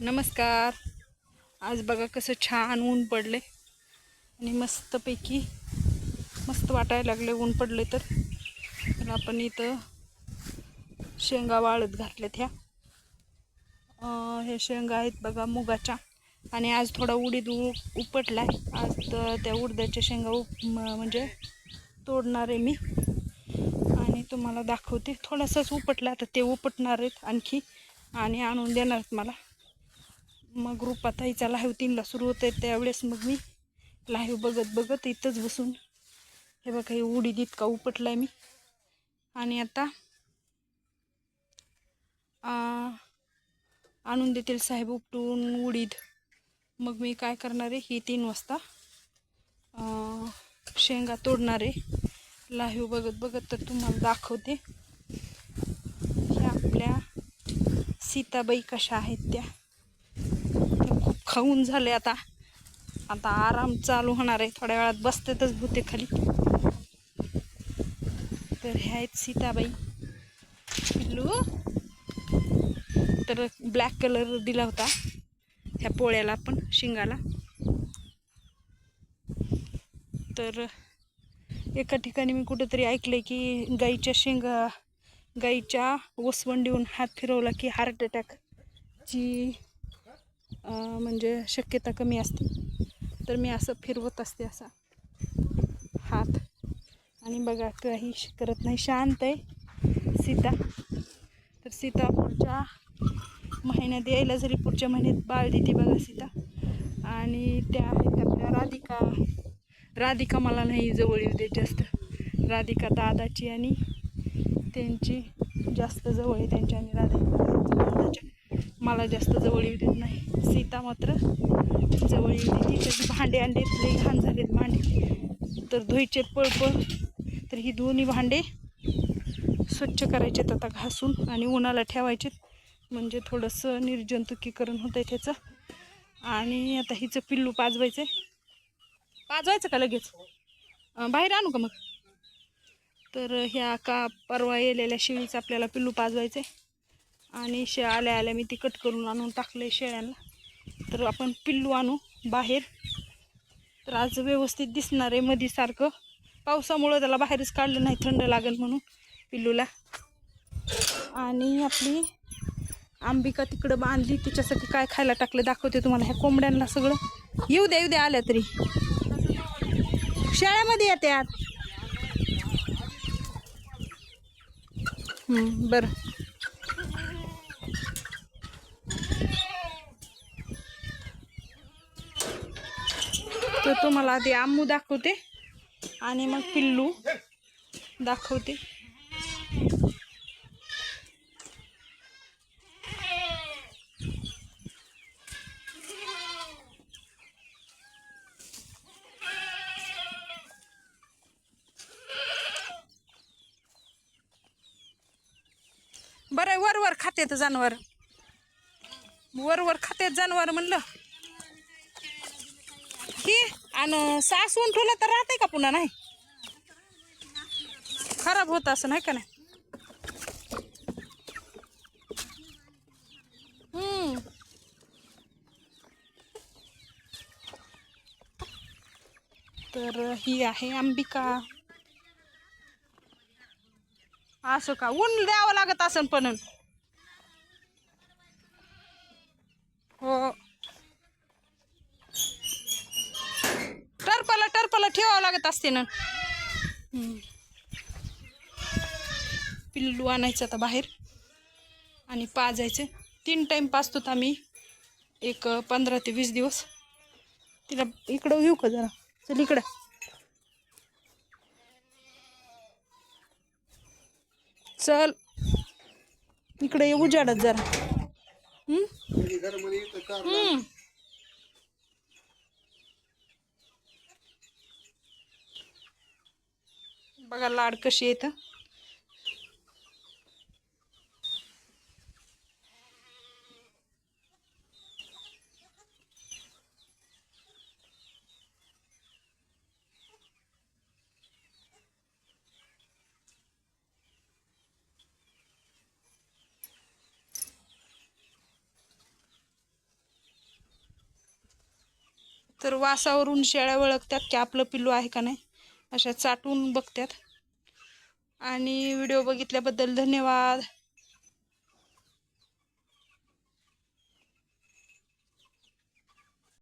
नमस्कार. आज बघा कसं छान ऊन पडले आणि मस्तपैकी मस्त वाटायला लागले ऊन पडले तर. आपण इथं शेंगा वाळत घातल्यात ह्या. हे शेंगा आहेत बघा मुगाच्या. आणि आज थोडा उडीद उ आहे आज तर त्या उडदाच्या शेंगा उप म्हणजे तोडणार आहे मी. आणि तुम्हाला दाखवते. थोडासाच उपटला आता ते उपटणार आहेत आणखी. आणि आणून देणार आहेत मला. मग रुपाताईचा लाईव्ह तीनला सुरू होते त्यावेळेस मग मी लाईव्ह बघत बघत इथंच बसून हे बघा हे उडीद इतका उपटला मी. आणि आता आणून देतील साहेब उपटून उडीद. मग मी काय करणार आहे ही तीन वाजता शेंगा तोडणार आहे. लाईव्ह बघत बघत तर तुम्हाला दाखवते. हे आपल्या सीताबाई कशा आहेत त्या. खाऊन झाले आता. आता आराम चालू होणार आहे. थोड्या वेळात बसतेतच भूते खाली. तर ह्या आहेत सीताबाई. पिल्लू. तर ब्लॅक कलर दिला होता. ह्या पोळ्याला पण शिंगाला. तर एका ठिकाणी मी कुठंतरी ऐकलंय की गाईच्या शेंगा गाईच्या वसवंडीहून हात फिरवला की हार्ट अटॅकची म्हणजे शक्यता कमी असते. तर मी असं फिरवत असते असा हात. आणि बघा काही करत नाही. शांत आहे सीता. तर सीता पुढच्या महिन्यात यायला जरी पुढच्या महिन्यात बाळ देते बघा सीता. आणि त्या आहेत आपल्या राधिका. राधिका मला नाही जवळ येऊ देत जास्त. राधिका दादाची आणि त्यांची जास्त जवळ आहे त्यांच्या आणि राधिका दादाच्या मला जास्त जवळ येऊ देत नाही. सीता मात्र जवळ येऊ देते. त्याची भांडे अंडे लई घाण झालेत भांडे. तर धुईचे पळपळ. तर ही दोन्ही भांडे स्वच्छ करायचेत आता घासून आणि उन्हाला ठेवायचेत. म्हणजे थोडंसं निर्जंतुकीकरण होतं आहे त्याचं. आणि आता हिचं पिल्लू पाजवायचं आहे पाजवायचं का लगेच? बाहेर आणू का मग? तर ह्या का परवा येलेल्या शिळीचं आपल्याला पिल्लू पाजवायचं आहे आणि शे आल्या आल्या मी ती कट करून आणून टाकले शेळ्यांना. तर आपण पिल्लू आणू बाहेर. तर आज व्यवस्थित दिसणार आहे मधीसारखं पावसामुळं त्याला बाहेरच काढलं नाही थंड लागेल म्हणून पिल्लूला. आणि आपली आंबिका तिकडं बांधली तिच्यासाठी काय खायला टाकलं दाखवते तुम्हाला ह्या कोंबड्यांना सगळं. येऊ द्या येऊ द्या आल्या तरी. शाळेमध्ये येते आत बरं. तर तुम्हाला आधी आम्मू दाखवते आणि मग पिल्लू दाखवते. बरं वर वर तर जनावर. वर वर खाते जनावर म्हणलं. ही आणि सासून ठेवलं तर राहते का पुन्हा नाही? खराब होत असं नाही का नाही? हम्म. तर ही आहे अंबिका. असं का ऊन द्यावं लागत असं पण. लागत असते ना. पिल्लू आणायचं आता बाहेर. आणि पाजायचं. तीन टाईम पाजतो आम्ही. एक पंधरा ते वीस दिवस. तिला इकडं येऊ का जरा? चल इकडं. चल. इकडे उजाडत जरा. बघा लाड कशी येत तर वासावरून शेळ्या ओळखतात की आपलं पिल्लू आहे का नाही? अशा चाटून बघतात आणि व्हिडिओ बघितल्याबद्दल धन्यवाद.